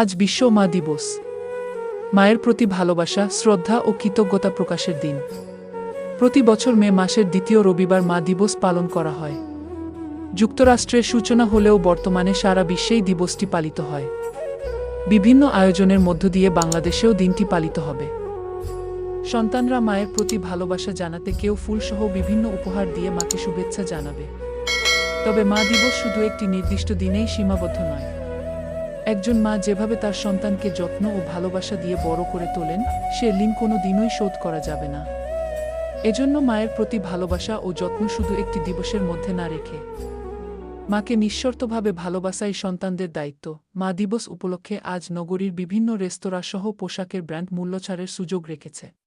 আজ বিশ্ব মা দিবস। মায়ের প্রতি ভালোবাসা, শ্রদ্ধা ও কৃতজ্ঞতা প্রকাশের দিন। প্রতি বছর মে মাসের দ্বিতীয় রবিবার মা দিবস পালন করা হয়। যুক্তরাষ্ট্রের সূচনা হলেও বর্তমানে সারা বিশ্বেই দিবসটি পালিত হয়। বিভিন্ন আয়োজনের মধ্য দিয়ে বাংলাদেশেও দিনটি পালিত হবে। সন্তানরা মায়ের প্রতি ভালোবাসা জানাতে কেউ ফুলসহ বিভিন্ন উপহার দিয়ে মাকে শুভেচ্ছা জানাবে। তবে মা দিবস শুধু একটি নির্দিষ্ট দিনেই সীমাবদ্ধ নয়। একজন মা যেভাবে তার সন্তানকে যত্ন ও ভালোবাসা দিয়ে বড় করে তোলেন, সে ঋণ কোনো দিনই শোধ করা যাবে না। এজন্য মায়ের প্রতি ভালোবাসা ও যত্ন শুধু একটি দিবসের মধ্যে না রেখে। মাকে নিঃশর্তভাবে ভালোবাসাই সন্তানদের দায়িত্ব। মা দিবস উপলক্ষে আজ নগরীর বিভিন্ন রেস্তোরাঁ সহ পোশাকের ব্র্যান্ড মূল্যছাড়ের সুযোগ রেখেছে।